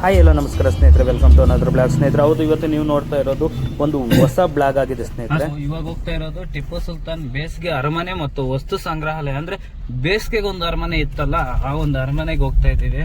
Hi ಎಲ್ಲ, ನಮಸ್ಕಾರ ಸ್ನೇಹಿತರೆ. ವೆಲ್ಕಮ್ ಟು ಅನದರ್ ಬ್ಲಾಗ್ ಸ್ನೇಹಿತರೆ, ಹೌದು, ಇವತ್ತು ನೀವು ನೋಡ್ತಾ ಇರೋದು ಒಂದು ಹೊಸ ಬ್ಲಾಗ್ ಆಗಿದೆ ಸ್ನೇಹಿತರೆ. ಇವಾಗ ಹೋಗ್ತಾ ಇರೋದು ಟಿಪ್ಪು ಸುಲ್ತಾನ್ ಬೇಸಿಗೆ ಅರಮನೆ ಮತ್ತು ವಸ್ತು ಸಂಗ್ರಹಾಲಯ. ಅಂದ್ರೆ ಬೇಸಿಗೆಗೆ ಒಂದು ಅರಮನೆ ಇತ್ತಲ್ಲ, ಆ ಒಂದು ಅರಮನೆಗೆ ಹೋಗ್ತಾ ಇದ್ದೀವಿ.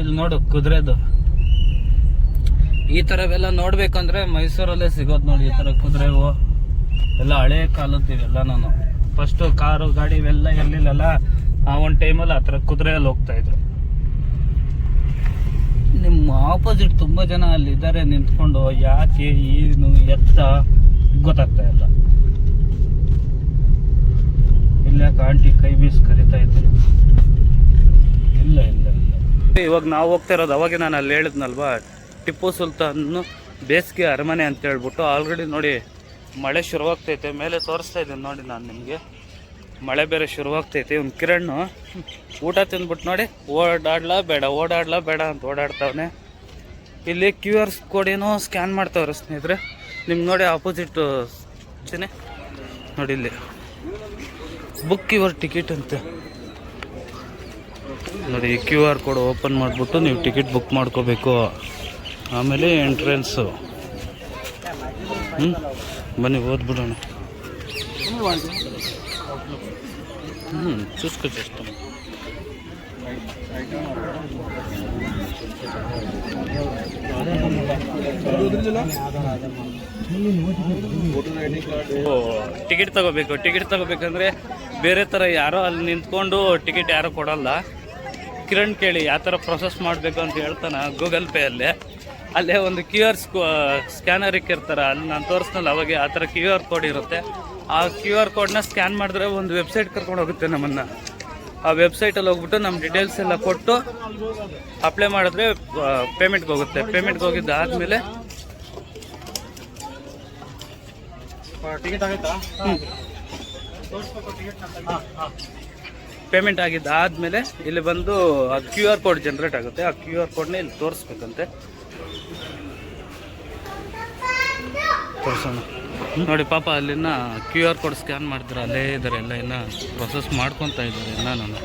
ಇಲ್ಲಿ ನೋಡು, ಕುದುರೆದು. ಈ ತರವೆಲ್ಲ ನೋಡ್ಬೇಕಂದ್ರೆ ಮೈಸೂರಲ್ಲೇ ಸಿಗೋದು ನೋಡಿ, ಈ ತರ ಕುದುರೆವು ಎಲ್ಲ ಹಳೆ ಕಾಲದ್ದು ಇವೆಲ್ಲ ನಾನು ಫಸ್ಟ್ ಕಾರು, ಗಾಡಿ ಇವೆಲ್ಲ ಇರ್ಲಿಲ್ಲಲ್ಲ ಆ ಒಂದು ಟೈಮಲ್ಲಿ ಆ ಥರ ಕುದುರೆಯಲ್ಲಿ ಹೋಗ್ತಾ ಇದ್ರು. ನಿಮ್ಮ ಆಪೋಸಿಟ್ ತುಂಬ ಜನ ಅಲ್ಲಿದ್ದಾರೆ, ನಿಂತ್ಕೊಂಡು ಯಾಕೆ ಏನು ಎತ್ತ ಗೊತ್ತಾಗ್ತಾ ಇಲ್ಲ. ಇಲ್ಲ ಆಂಟಿ ಕೈ ಬೀಸ್ ಕರಿತಾ ಇದ್ದಾರೆ? ಇಲ್ಲ ಇಲ್ಲ ಇಲ್ಲ. ಇವಾಗ ನಾವು ಹೋಗ್ತಾ ಇರೋದು, ಅವಾಗೆ ನಾನು ಅಲ್ಲಿ ಹೇಳಿದ್ನಲ್ವಾ, ಟಿಪ್ಪು ಸುಲ್ತಾನ್ ಬೇಸಿಗೆ ಅರಮನೆ ಅಂತ ಹೇಳ್ಬಿಟ್ಟು ಆಲ್ರೆಡಿ ನೋಡಿ ಮಳೆ ಶುರುವಾಗ್ತೈತೆ, ಮೇಲೆ ತೋರಿಸ್ತಾ ಇದ್ದೀನಿ ನೋಡಿ ನಾನು ನಿಮಗೆ. ಮಳೆ ಬೇರೆ ಶುರುವಾಗ್ತೈತಿ, ಒಂದು ಕಿರಣ್ಣು ಊಟ ತಿಂದ್ಬಿಟ್ಟು ನೋಡಿ, ಓಡಾಡ್ಲಾ ಬೇಡ ಓಡಾಡ್ಲಾ ಬೇಡ ಅಂತ ಓಡಾಡ್ತಾವನೆ. ಇಲ್ಲಿ ಕ್ಯೂ ಆರ್ ಕೋಡ್ ಏನೋ ಸ್ಕ್ಯಾನ್ ಮಾಡ್ತಾವ್ರೆ ಸ್ನೇಹಿತರೆ. ನಿಮ್ಗೆ ನೋಡಿ ಆಪೋಸಿಟ್ ನೋಡಿ ಇಲ್ಲಿ. ಬುಕ್ ಯುವರ್ ಟಿಕೆಟ್ ಅಂತ. ನೋಡಿ ಕ್ಯೂ ಆರ್ ಕೋಡ್ ಓಪನ್ ಮಾಡಿಬಿಟ್ಟು ನೀವು ಟಿಕೆಟ್ ಬುಕ್ ಮಾಡ್ಕೋಬೇಕು. ಆಮೇಲೆ ಎಂಟ್ರೆನ್ಸು ಹ್ಞೂ ಬನ್ನಿ, ಓದ್ಬಿಡೋಣ. ಹ್ಞೂ చూసుకో చేస్తాం ಟಿಕೆಟ್ ತಗೋಬೇಕು ಟಿಕೆಟ್ ತಗೋಬೇಕಂದ್ರೆ ಬೇರೆ ಥರ ಯಾರೋ ಅಲ್ಲಿ ನಿಂತ್ಕೊಂಡು ಟಿಕೆಟ್ ಯಾರೋ ಕೊಡಲ್ಲ ಕಿರಣ್ ಕೇಳಿ ಯಾವ ಥರ ಪ್ರೊಸೆಸ್ ಮಾಡಬೇಕು ಅಂತ ಹೇಳ್ತಾನೆ ಗೂಗಲ್ ಪೇ ಅಲ್ಲೇ ಅಲ್ಲೇ ಒಂದು ಕ್ಯೂ ಆರ್ ಸ್ಕ್ಯಾನರ್ ಇಕ್ಕಿರ್ತಾರೆ ಅಲ್ಲಿ ನಾನು ತೋರಿಸ್ನಲ್ಲ ಅವಾಗೆ ಆ ಥರ ಕ್ಯೂ ಆರ್ ಕೋಡ್ ಇರುತ್ತೆ ಆ ಕ್ಯೂ ಆರ್ ಕೋಡ್ನ ಸ್ಕ್ಯಾನ್ ಮಾಡಿದ್ರೆ ಒಂದು ವೆಬ್ಸೈಟ್ ಕರ್ಕೊಂಡು ಹೋಗುತ್ತೆ ನಮ್ಮನ್ನು. ಆ ವೆಬ್ಸೈಟಲ್ಲಿ ಹೋಗ್ಬಿಟ್ಟು ನಮ್ಮ ಡೀಟೇಲ್ಸ್ ಎಲ್ಲ ಕೊಟ್ಟು ಅಪ್ಲೈ ಮಾಡಿದ್ರೆ ಪೇಮೆಂಟ್ಗೆ ಹೋಗುತ್ತೆ. ಪೇಮೆಂಟ್ಗೆ ಹೋಗಿದ್ದಾದ್ಮೇಲೆ ಪೇಮೆಂಟ್ ಆಗಿದ್ದಾದ್ಮೇಲೆ ಇಲ್ಲಿ ಬಂದು ಆ ಕ್ಯೂ ಆರ್ ಕೋಡ್ ಜನರೇಟ್ ಆಗುತ್ತೆ. ಆ ಕ್ಯೂ ಆರ್ ಕೋಡ್ನ ಇಲ್ಲಿ ತೋರಿಸ್ಬೇಕಂತೆ. ತೋರಿಸೋಣ. ನೋಡಿ, ಪಾಪ ಅಲ್ಲಿನ ಕ್ಯೂ ಆರ್ ಕೋಡ್ ಸ್ಕ್ಯಾನ್ ಮಾಡಿದ್ರೆ, ಅಲ್ಲೇ ಇದ್ದಾರೆ, ಎಲ್ಲ ಇನ್ನು ಪ್ರೊಸೆಸ್ ಮಾಡ್ಕೊತಾ ಇದ್ದಾರೆ ಎಲ್ಲ ನಾನು.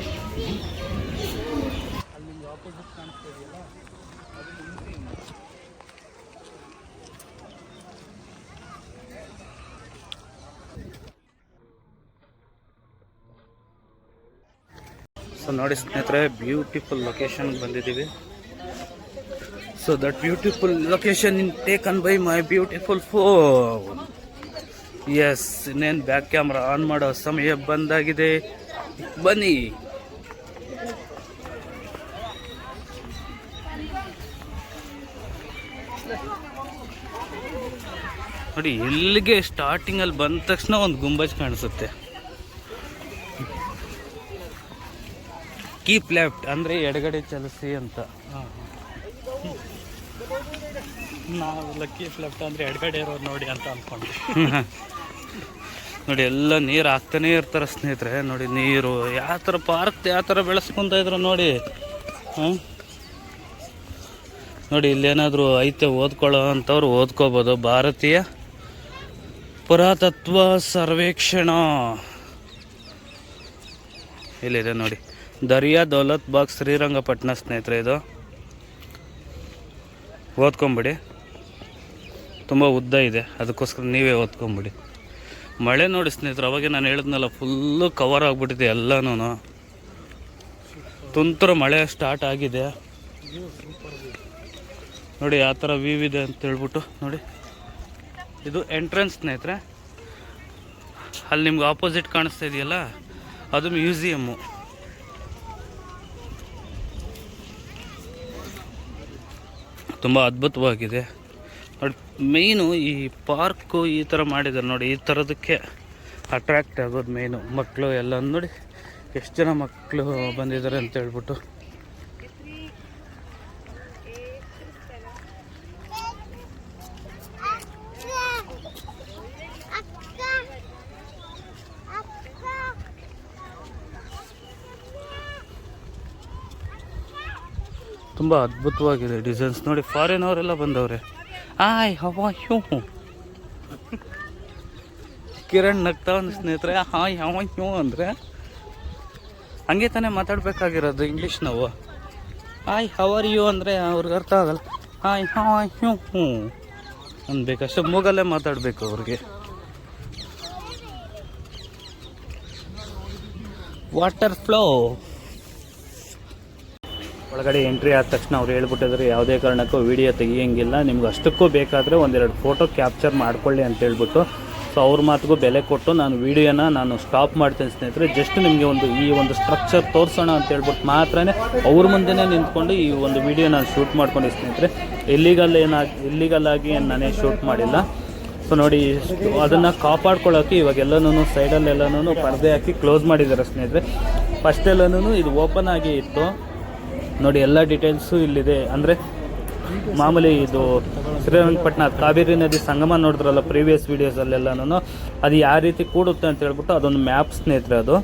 ಸೊ ನೋಡಿ ಸ್ನೇಹಿತರೆ ಬ್ಯೂಟಿಫುಲ್ ಲೊಕೇಶನ್ ಬಂದಿದ್ದೀವಿ. So that beautiful location in taken by my beautiful phone yes ಇನ್ನೇನು ಬ್ಯಾಕ್ ಕ್ಯಾಮ್ರಾ ಆನ್ ಮಾಡೋ ಸಮಯ ಬಂದಾಗಿದೆ. ಬನ್ನಿ. ನೋಡಿ ಎಲ್ಲಿಗೆ ಸ್ಟಾರ್ಟಿಂಗಲ್ಲಿ ಬಂದ ತಕ್ಷಣ ಒಂದು ಗುಂಬಜ್ ಕಾಣಿಸುತ್ತೆ. ಕೀಪ್ ಲೆಫ್ಟ್ ಅಂದರೆ ಎಡಗಡೆ ಚಲಿಸಿ ಅಂತ. ನಾವೆಲ್ಲ ಲಕ್ಕಿ ಲೆಫ್ಟ್ ಅಂದ್ರೆ ಎಡಗಡೆ ಇರೋದು ನೋಡಿ ಅಂತ ಅಂದ್ಕೊಂಡು ನೋಡಿ, ಎಲ್ಲ ನೀರು ಹಾಕ್ತಾನೇ ಇರ್ತಾರೆ ಸ್ನೇಹಿತರೆ. ನೋಡಿ, ನೀರು ಯಾವ ಥರ ಪಾರ್ಕ್, ಯಾವ ಥರ ಬೆಳೆಸ್ಕೊಂತ ಇದ್ರು ನೋಡಿ. ಹ್ಞೂ ನೋಡಿ, ಇಲ್ಲೇನಾದರೂ ಐತೆ ಓದ್ಕೊಳ್ಳೋ ಅಂಥವ್ರು ಓದ್ಕೋಬೋದು. ಭಾರತೀಯ ಪುರಾತತ್ವ ಸರ್ವೇಕ್ಷಣ. ಇಲ್ಲಿದೆ ನೋಡಿ. ದರಿಯಾ ದೌಲತ್ ಬಾಗ್ ಶ್ರೀರಂಗಪಟ್ಟಣ ಸ್ನೇಹಿತರೆ ಇದು. ಓದ್ಕೊಂಬಿಡಿ. ತುಂಬ ಉದ್ದ ಇದೆ. ಅದಕ್ಕೋಸ್ಕರ ನೀವೇ ಓದ್ಕೊಂಬಿಡಿ. ಮಳೆ ನೋಡಿ ಸ್ನೇಹಿತರು, ಅವಾಗೆ ನಾನು ಹೇಳಿದ್ನಲ್ಲ ಫುಲ್ಲು ಕವರ್ ಆಗಿಬಿಟ್ಟಿದೆ ಎಲ್ಲನೂ ತುಂತುರು ಮಳೆ ಸ್ಟಾರ್ಟ್ ಆಗಿದೆ. ನೋಡಿ ಯಾವ ಥರ ವ್ಯೂ ಇದೆ ಅಂತ ಹೇಳ್ಬಿಟ್ಟು, ನೋಡಿ. ಇದು ಎಂಟ್ರೆನ್ಸ್ ಸ್ನೇಹಿತರೆ. ಅಲ್ಲಿ ನಿಮ್ಗೆ ಆಪೋಸಿಟ್ ಕಾಣಿಸ್ತಾ ಇದೆಯಲ್ಲ, ಅದು ಮ್ಯೂಸಿಯಮ್ಮು ತುಂಬ ಅದ್ಭುತವಾಗಿದೆ. ನೋಡಿ ಮೇಯ್ನು ಈ ಪಾರ್ಕು ಈ ಥರ ಮಾಡಿದ್ದಾರೆ ನೋಡಿ, ಈ ಥರದಕ್ಕೆ ಅಟ್ರಾಕ್ಟ್ ಆಗೋದು ಮೇಯ್ನು ಮಕ್ಕಳು ಎಲ್ಲ ನೋಡಿ, ಎಷ್ಟು ಜನ ಮಕ್ಕಳು ಬಂದಿದ್ದಾರೆ ಅಂತ ಹೇಳ್ಬಿಟ್ಟು. ತುಂಬ ಅದ್ಭುತವಾಗಿದೆ ಡಿಸೈನ್ಸ್ ನೋಡಿ ಫಾರಿನ್ ಅವರೆಲ್ಲ ಬಂದವ್ರೆ. ಆಯ್ ಹವ ಹ್ಯೂ. ಕಿರಣ್ ನಗ್ತಾವ ಸ್ನೇಹಿತರೆ, ಹಾಯ್ ಹವ ಹ್ಯೂ ಅಂದರೆ ಹಂಗೆ ತಾನೇ ಮಾತಾಡ್ಬೇಕಾಗಿರೋದು ಇಂಗ್ಲೀಷ್ ನಾವು. ಹಾಯ್ ಹವರ್ ಯು ಅಂದರೆ ಅವ್ರಿಗೆ ಅರ್ಥ ಆಗಲ್ಲ. ಹಾಯ್ ಹಾಯ್ ಹ್ಞೂ ಹ್ಞೂ ಅನ್ಬೇಕಷ್ಟೇ ಮೂಗಲ್ಲೇ ಮಾತಾಡಬೇಕು ಅವ್ರಿಗೆ. ವಾಟರ್ ಫ್ಲೋ ಒಳಗಡೆ ಎಂಟ್ರಿ ಆದ ತಕ್ಷಣ ಅವ್ರು ಹೇಳ್ಬಿಟ್ಟಿದ್ರೆ, ಯಾವುದೇ ಕಾರಣಕ್ಕೂ ವಿಡಿಯೋ ತೆಗಿಯಂಗಿಲ್ಲ, ನಿಮ್ಗೆ ಅಷ್ಟಕ್ಕೂ ಬೇಕಾದರೆ ಒಂದೆರಡು ಫೋಟೋ ಕ್ಯಾಪ್ಚರ್ ಮಾಡ್ಕೊಳ್ಳಿ ಅಂತ ಹೇಳ್ಬಿಟ್ಟು. ಸೊ ಅವ್ರ ಮಾತಿಗೂ ಬೆಲೆ ಕೊಟ್ಟು ನಾನು ವೀಡಿಯೋನ ನಾನು ಸ್ಟಾಪ್ ಮಾಡ್ತೀನಿ ಸ್ನೇಹಿತರೆ. ಜಸ್ಟ್ ನಿಮಗೆ ಒಂದು ಈ ಒಂದು ಸ್ಟ್ರಕ್ಚರ್ ತೋರಿಸೋಣ ಅಂತ ಹೇಳ್ಬಿಟ್ಟು ಮಾತ್ರನೇ ಅವ್ರ ಮುಂದೆನೇ ನಿಂತ್ಕೊಂಡು ಈ ಒಂದು ವಿಡಿಯೋ ನಾನು ಶೂಟ್ ಮಾಡ್ಕೊಂಡು ಸ್ನೇಹಿತರೆ. ಇಲ್ಲಿಗಲ್ ಏನಾಗಿ ಇಲ್ಲಿಗಲ್ಲಾಗಿ ನಾನೇ ಶೂಟ್ ಮಾಡಿಲ್ಲ. ಸೊ ನೋಡಿ, ಅದನ್ನು ಕಾಪಾಡ್ಕೊಳ್ಳೋಕೆ ಇವಾಗೆಲ್ಲನೂ ಸೈಡಲ್ಲೆಲ್ಲನೂ ಪರದೆ ಹಾಕಿ ಕ್ಲೋಸ್ ಮಾಡಿದ್ದಾರೆ ಸ್ನೇಹಿತರೆ. ಫಸ್ಟ್ ಎಲ್ಲನೂ ಇದು ಓಪನ್ ಆಗಿ ಇತ್ತು. ನೋಡಿ ಎಲ್ಲ ಡೀಟೇಲ್ಸು ಇಲ್ಲಿದೆ. ಅಂದರೆ ಮಾಮೂಲಿ ಇದು ಶ್ರೀರಂಗಪಟ್ಟಣ ಕಾವೇರಿ ನದಿ ಸಂಗಮ ನೋಡಿದ್ರಲ್ಲ ಪ್ರೀವಿಯಸ್ ವೀಡಿಯೋಸಲ್ಲೆಲ್ಲನೂ ಅದು ಯಾವ ರೀತಿ ಕೂಡುತ್ತೆ ಅಂತ ಹೇಳ್ಬಿಟ್ಟು ಅದೊಂದು ಮ್ಯಾಪ್ ಸ್ನೇಹಿತರೆ ಅದು.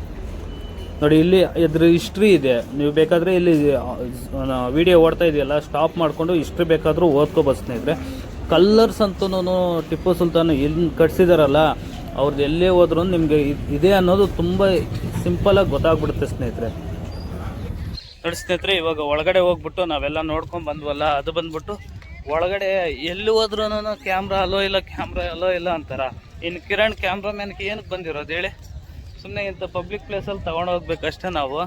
ನೋಡಿ ಇಲ್ಲಿ ಇದ್ರ ಹಿಸ್ಟ್ರಿ ಇದೆ. ನೀವು ಬೇಕಾದರೆ ಇಲ್ಲಿ ವಿಡಿಯೋ ಓಡ್ತಾ ಇದೆಯಲ್ಲ ಸ್ಟಾಪ್ ಮಾಡಿಕೊಂಡು ಹಿಸ್ಟ್ರಿ ಬೇಕಾದರೂ ಓದ್ಕೋಬೋದು ಸ್ನೇಹಿತರೆ. ಕಲ್ಲರ್ಸ್ ಅಂತೂ ಟಿಪ್ಪು ಸುಲ್ತಾನ್ ಇಲ್ಲಿ ಕಟ್ಸಿದಾರಲ್ಲ ಅವ್ರದ್ದು ಎಲ್ಲೇ ಹೋದ್ರೂ ನಿಮಗೆ ಇದೆ ಅನ್ನೋದು ತುಂಬ ಸಿಂಪಲಾಗಿ ಗೊತ್ತಾಗ್ಬಿಡುತ್ತೆ ಸ್ನೇಹಿತರೆ. ನೋಡಿ ಸ್ನೇಹಿತರೆ ಇವಾಗ ಒಳಗಡೆ ಹೋಗ್ಬಿಟ್ಟು ನಾವೆಲ್ಲ ನೋಡ್ಕೊಂಡು ಬಂದ್ವಲ್ಲ, ಅದು ಬಂದ್ಬಿಟ್ಟು ಒಳಗಡೆ ಎಲ್ಲಿ ಹೋದ್ರೂ ಕ್ಯಾಮ್ರಾ ಅಲೋ ಇಲ್ಲ ಕ್ಯಾಮ್ರಾ ಅಲೋ ಇಲ್ಲ ಅಂತಾರ. ಇನ್ನು ಕಿರಣ್ ಕ್ಯಾಮ್ರಾಮ್ಯಾನ್ಗೆ ಏನಕ್ಕೆ ಬಂದಿರೋದು ಹೇಳಿ? ಸುಮ್ಮನೆ ಇಂಥ ಪಬ್ಲಿಕ್ ಪ್ಲೇಸಲ್ಲಿ ತಗೊಂಡು ಹೋಗ್ಬೇಕಷ್ಟೇ ನಾವು.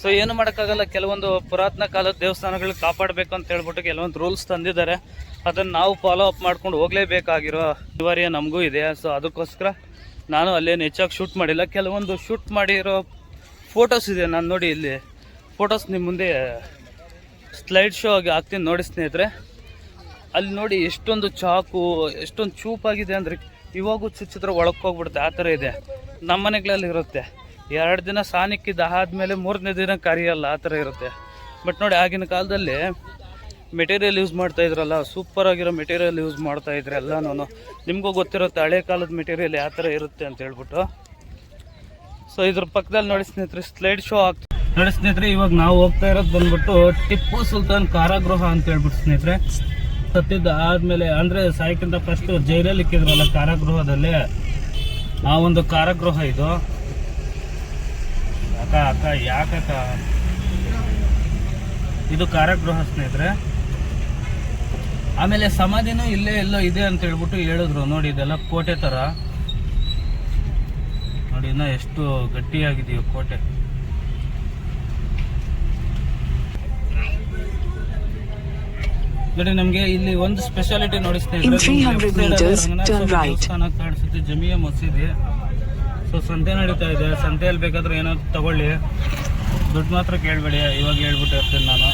ಸೊ ಏನು ಮಾಡೋಕ್ಕಾಗಲ್ಲ, ಕೆಲವೊಂದು ಪುರಾತನ ಕಾಲದ ದೇವಸ್ಥಾನಗಳು ಕಾಪಾಡಬೇಕು ಅಂತ ಹೇಳ್ಬಿಟ್ಟು ಕೆಲವೊಂದು ರೂಲ್ಸ್ ತಂದಿದ್ದಾರೆ. ಅದನ್ನು ನಾವು ಫಾಲೋ ಅಪ್ ಮಾಡ್ಕೊಂಡು ಹೋಗಲೇಬೇಕಾಗಿರೋ ಅನಿವಾರ್ಯ ನಮಗೂ ಇದೆ. ಸೊ ಅದಕ್ಕೋಸ್ಕರ ನಾನು ಅಲ್ಲೇನು ಹೆಚ್ಚಾಗಿ ಶೂಟ್ ಮಾಡಿಲ್ಲ. ಕೆಲವೊಂದು ಶೂಟ್ ಮಾಡಿರೋ ಫೋಟೋಸ್ ಇದೆ, ನಾನು ನೋಡಿ ಇಲ್ಲಿ. ಫೋಟೋಸ್ ನಿಮ್ಮ ಮುಂದೆ ಸ್ಲೈಡ್ ಶೋ ಆಗಿ ಹಾಕ್ತೀನಿ ನೋಡಿ ಸ್ನೇಹಿತರೆ. ಅಲ್ಲಿ ನೋಡಿ ಎಷ್ಟೊಂದು ಚಾಕು, ಎಷ್ಟೊಂದು ಚೂಪಾಗಿದೆ ಅಂದರೆ ಇವಾಗೂ ಚಿತ್ರ ಒಳಕ್ಕೆ ಹೋಗ್ಬಿಡುತ್ತೆ, ಆ ಥರ ಇದೆ. ನಮ್ಮ ಮನೆಗಳಲ್ಲಿ ಇರುತ್ತೆ. ಎರಡು ದಿನ ಸಾನಿಕ್ಕಿದ್ದು ಆದಮೇಲೆ ಮೂರನೇ ದಿನ ಕರಿಯಲ್ಲ, ಆ ಥರ ಇರುತ್ತೆ. ಬಟ್ ನೋಡಿ ಆಗಿನ ಕಾಲದಲ್ಲಿ ಮೆಟೀರಿಯಲ್ ಯೂಸ್ ಮಾಡ್ತಾ ಇದ್ರಲ್ಲ ಸೂಪರ್ ಆಗಿರೋ ಮೆಟೀರಿಯಲ್ ಯೂಸ್ ಮಾಡ್ತಾ ಎಲ್ಲ ನಾನು ನಿಮಗೂ ಗೊತ್ತಿರುತ್ತೆ ಹಳೆ ಕಾಲದ ಮೆಟೀರಿಯಲ್ ಯಾವ ಥರ ಇರುತ್ತೆ ಅಂತ ಹೇಳ್ಬಿಟ್ಟು. ಸೊ ಇದ್ರ ಪಕ್ಕದಲ್ಲಿ ನೋಡಿ ಸ್ನೇಹಿತರೆ ಸ್ಲೈಡ್ ಶೋ ಆಗ್ತದೆ ನೋಡಿ ಸ್ನೇಹಿತರೆ, ಇವಾಗ ನಾವು ಹೋಗ್ತಾ ಇರೋದು ಬಂದ್ಬಿಟ್ಟು ಟಿಪ್ಪು ಸುಲ್ತಾನ್ ಕಾರಾಗೃಹ ಅಂತ ಹೇಳ್ಬಿಟ್ಟು ಸ್ನೇಹಿತರೆ. ಸತ್ತಿದ್ದ ಆದ್ಮೇಲೆ, ಅಂದ್ರೆ ಸಾಯಕ್ಕಿಂತ ಫಸ್ಟ್ ಜೈಲಲ್ಲಿ ಇಕ್ಕಿದ್ರಲ್ಲ ಕಾರಾಗೃಹದಲ್ಲಿ? ಆ ಒಂದು ಕಾರಾಗೃಹ ಇದು. ಅಕ್ಕ ಅಕ್ಕ ಯಾಕಕ್ಕ ಇದು ಕಾರಾಗೃಹ ಸ್ನೇಹಿತರೆ. ಆಮೇಲೆ ಸಮಾಧಿನೂ ಇಲ್ಲೇ ಎಲ್ಲೋ ಇದೆ ಅಂತ ಹೇಳ್ಬಿಟ್ಟು ಹೇಳಿದ್ರು. ನೋಡಿ, ಇದೆಲ್ಲ ಕೋಟೆ ತರ. ನೋಡಿ, ಇನ್ನ ಎಷ್ಟು ಗಟ್ಟಿಯಾಗಿದೆಯೋ ಕೋಟೆ. ನೋಡಿ ನಮ್ಗೆ ಇಲ್ಲಿ ಒಂದು ಸ್ಪೆಷಾಲಿಟಿ ನೋಡಿ ಜಮಿಯ 300 meters, turn right. ದೇವಸ್ಥಾನ ಕಾಣಿಸುತ್ತೆ ಜಮಿಯಾ ಮಸೀದಿ. ಸೊ ಸಂತೆ ನಡೀತಾ ಇದೆ. ಸಂತೆಯಲ್ಲಿ ಬೇಕಾದ್ರೆ ಏನೋ ತಗೊಳ್ಳಿ. ದುಡ್ಡು ಮಾತ್ರ ಕೇಳಬೇಡಿ ಇವಾಗ ಹೇಳ್ಬಿಟ್ಟು ಇರ್ತೀನಿ ನಾನು.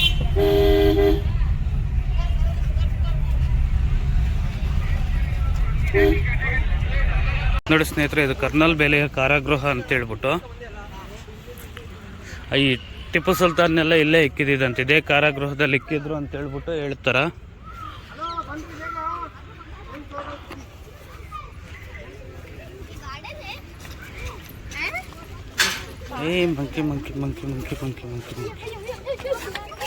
ನೋಡಿ ಸ್ನೇಹಿತರೆ ಇದು ಕರ್ನಲ್ ಬೆಲೆಯ ಕಾರಾಗೃಹ ಅಂತ ಹೇಳ್ಬಿಟ್ಟು. ಈ ಟಿಪ್ಪು ಸುಲ್ತಾನ್ನೆಲ್ಲ ಇಲ್ಲೇ ಇಕ್ಕಿದ್ದಂತೆ ಇದೇ ಕಾರಾಗೃಹದಲ್ಲಿ ಇಕ್ಕಿದ್ರು ಅಂತ ಹೇಳ್ಬಿಟ್ಟು ಹೇಳ್ತಾರ. ಏ monkey monkey monkey monkey monkey monkey monkey.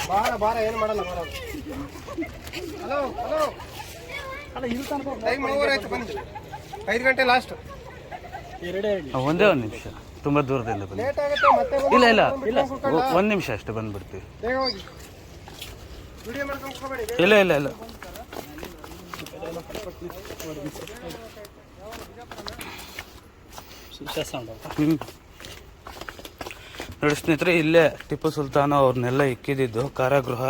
ಬಾರ ಬಾರ ಏನು ಮಾಡಲ್ಲ ಬಾರ. Hello hello. ಟೈಮ್ ಓವರ್ ಆಯ್ತು ಬನ್ನಿ. ಐದು ಗಂಟೆ ಲಾಸ್ಟ್. ಒಂದೇ ಒಂದು ನಿಮಿಷ. ತುಂಬ ದೂರದಿಂದ ಬನ್ನಿ ಲೇಟ್ ಆಗುತ್ತೆ ಮತ್ತೆ ಬಂದು ಇಲ್ಲ ಇಲ್ಲ. ಇಲ್ಲ. ಒಂದು ನಿಮಿಷ ಅಷ್ಟೇ ಬಂದ್ಬಿಡ್ತೀವಿ. ಬೇಗ ಹೋಗಿ. ವಿಡಿಯೋ ಮಾಡ್ಕೊಂಡು ಹೋಗಬೇಡಿ ಇಲ್ಲ ಇಲ್ಲ ಇಲ್ಲ. ನೋಡಿ ಸ್ನೇಹಿತರೆ ಇಲ್ಲೇ ಟಿಪ್ಪು ಸುಲ್ತಾನ ಅವ್ರನ್ನೆಲ್ಲ ಇಕ್ಕಿದ್ದು ಕಾರಾಗೃಹ.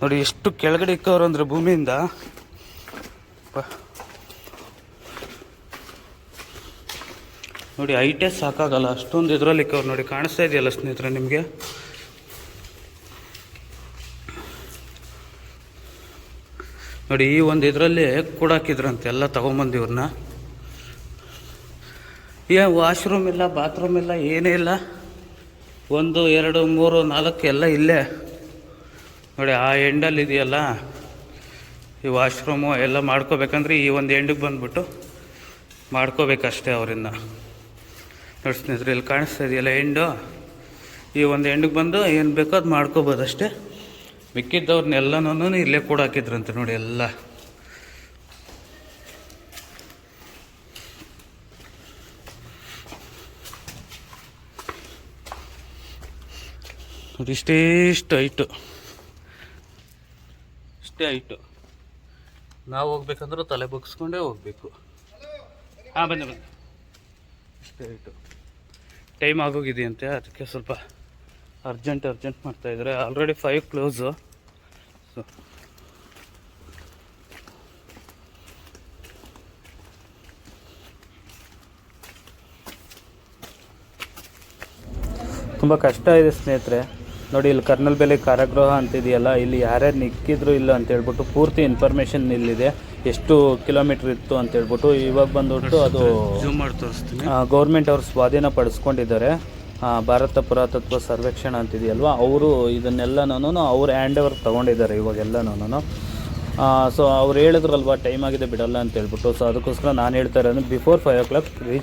ನೋಡಿ ಎಷ್ಟು ಕೆಳಗಡೆ ಇಕ್ಕವ್ರು ಅಂದ್ರೆ ಭೂಮಿಯಿಂದ. ನೋಡಿ, ಐಟೇ ಸಾಕಾಗಲ್ಲ. ಅಷ್ಟೊಂದು ಇದರಲ್ಲಿ ಕವರ್ ನೋಡಿ, ಕಾಣಿಸ್ತಾ ಇದೆಯಲ್ಲ ಸ್ನೇಹಿತರೆ ನಿಮಗೆ? ನೋಡಿ, ಈ ಒಂದು ಇದರಲ್ಲಿ ಕೂಡಾಕಿದ್ರಂತೆ ಎಲ್ಲ ತಗೊಂಬಂದು ಇವ್ರನ್ನ. ಏ, ವಾಶ್ರೂಮ್ ಇಲ್ಲ, ಬಾತ್ರೂಮ್ ಇಲ್ಲ, ಏನೇ ಇಲ್ಲ. ಒಂದು, ಎರಡು, ಮೂರು, ನಾಲ್ಕು ಎಲ್ಲ ಇಲ್ಲೇ. ನೋಡಿ, ಆ ಎಂಡಲ್ಲಿ ಇದೆಯಲ್ಲ, ಈ ವಾಶ್ರೂಮು ಎಲ್ಲ ಮಾಡ್ಕೋಬೇಕಂದ್ರೆ ಈ ಒಂದು ಎಂಡಿಗೆ ಬಂದುಬಿಟ್ಟು ಮಾಡ್ಕೋಬೇಕಷ್ಟೇ ಅವರಿಂದ. ನೋಡಿ ಸ್ನೇಹಿತರೆ ಇಲ್ಲಿ ಕಾಣಿಸ್ತಾ ಇದೆಯಲ್ಲ ಎಂಡು ಈ ಒಂದು ಎಂಡಿಗೆ ಬಂದು ಏನು ಬೇಕೋ ಅದು ಮಾಡ್ಕೋಬೋದು ಅಷ್ಟೇ. ಮಿಕ್ಕಿದ್ದವ್ರನ್ನೆಲ್ಲನೂ ಇಲ್ಲೇ ಕೂಡ ಹಾಕಿದ್ರಂತೆ ನೋಡಿ ಎಲ್ಲ. ನೋಡಿ ಇಷ್ಟೇಷ್ಟು ಐಟು ಇಷ್ಟೇ ಐಟು ನಾವು ಹೋಗ್ಬೇಕಂದ್ರೆ ತಲೆ ಬಗ್ಸ್ಕೊಂಡೇ ಹೋಗ್ಬೇಕು. ಹಾಂ ಬನ್ನಿ ಬನ್ನಿ. ಇಷ್ಟೇ ಹೈಟು. ಟೈಮ್ ಆಗೋಗಿದೆಯಂತೆ ಅದಕ್ಕೆ ಸ್ವಲ್ಪ ಅರ್ಜೆಂಟ್ ಅರ್ಜೆಂಟ್ ಮಾಡ್ತಾಯಿದ್ದಾರೆ ಆಲ್ರೆಡಿ ಫೈವ್ ಕ್ಲೋಸು ಸೊ ತುಂಬ ಕಷ್ಟ ಇದೆ ಸ್ನೇಹಿತರೆ. ನೋಡಿ, ಇಲ್ಲಿ ಕರ್ನಲ್ ಬೆಲೆ ಕಾರಾಗೃಹ ಅಂತಿದೆಯಲ್ಲ. ಇಲ್ಲಿ ಯಾರ್ಯಾರು ನಿಕ್ಕಿದ್ರು ಇಲ್ಲ ಅಂತ ಹೇಳ್ಬಿಟ್ಟು ಪೂರ್ತಿ ಇನ್ಫಾರ್ಮೇಷನ್ ಇಲ್ಲಿದೆ. ಎಷ್ಟು ಕಿಲೋಮೀಟ್ರ್ ಇತ್ತು ಅಂತ ಹೇಳ್ಬಿಟ್ಟು ಇವಾಗ ಬಂದ್ಬಿಟ್ಟು ಅದು ಗೌರ್ಮೆಂಟ್ ಅವರು ಸ್ವಾಧೀನ ಪಡಿಸ್ಕೊಂಡಿದ್ದಾರೆ. ಭಾರತ ಪುರಾತತ್ವ ಸರ್ವೇಕ್ಷಣ ಅಂತಿದೆಯಲ್ವ? ಅವರು ಇದನ್ನೆಲ್ಲನೂ ಅವ್ರ ಹ್ಯಾಂಡ್ ಓವರ್ ತೊಗೊಂಡಿದ್ದಾರೆ ಇವಾಗೆಲ್ಲನೂ ಸೊ ಅವ್ರು ಹೇಳಿದ್ರಲ್ವ ಟೈಮ್ ಆಗಿದೆ ಬಿಡಲ್ಲ ಅಂತ ಹೇಳ್ಬಿಟ್ಟು. ಸೊ ಅದಕ್ಕೋಸ್ಕರ ನಾನು ಹೇಳ್ತಾ ಇರೋದು before five o'clock reach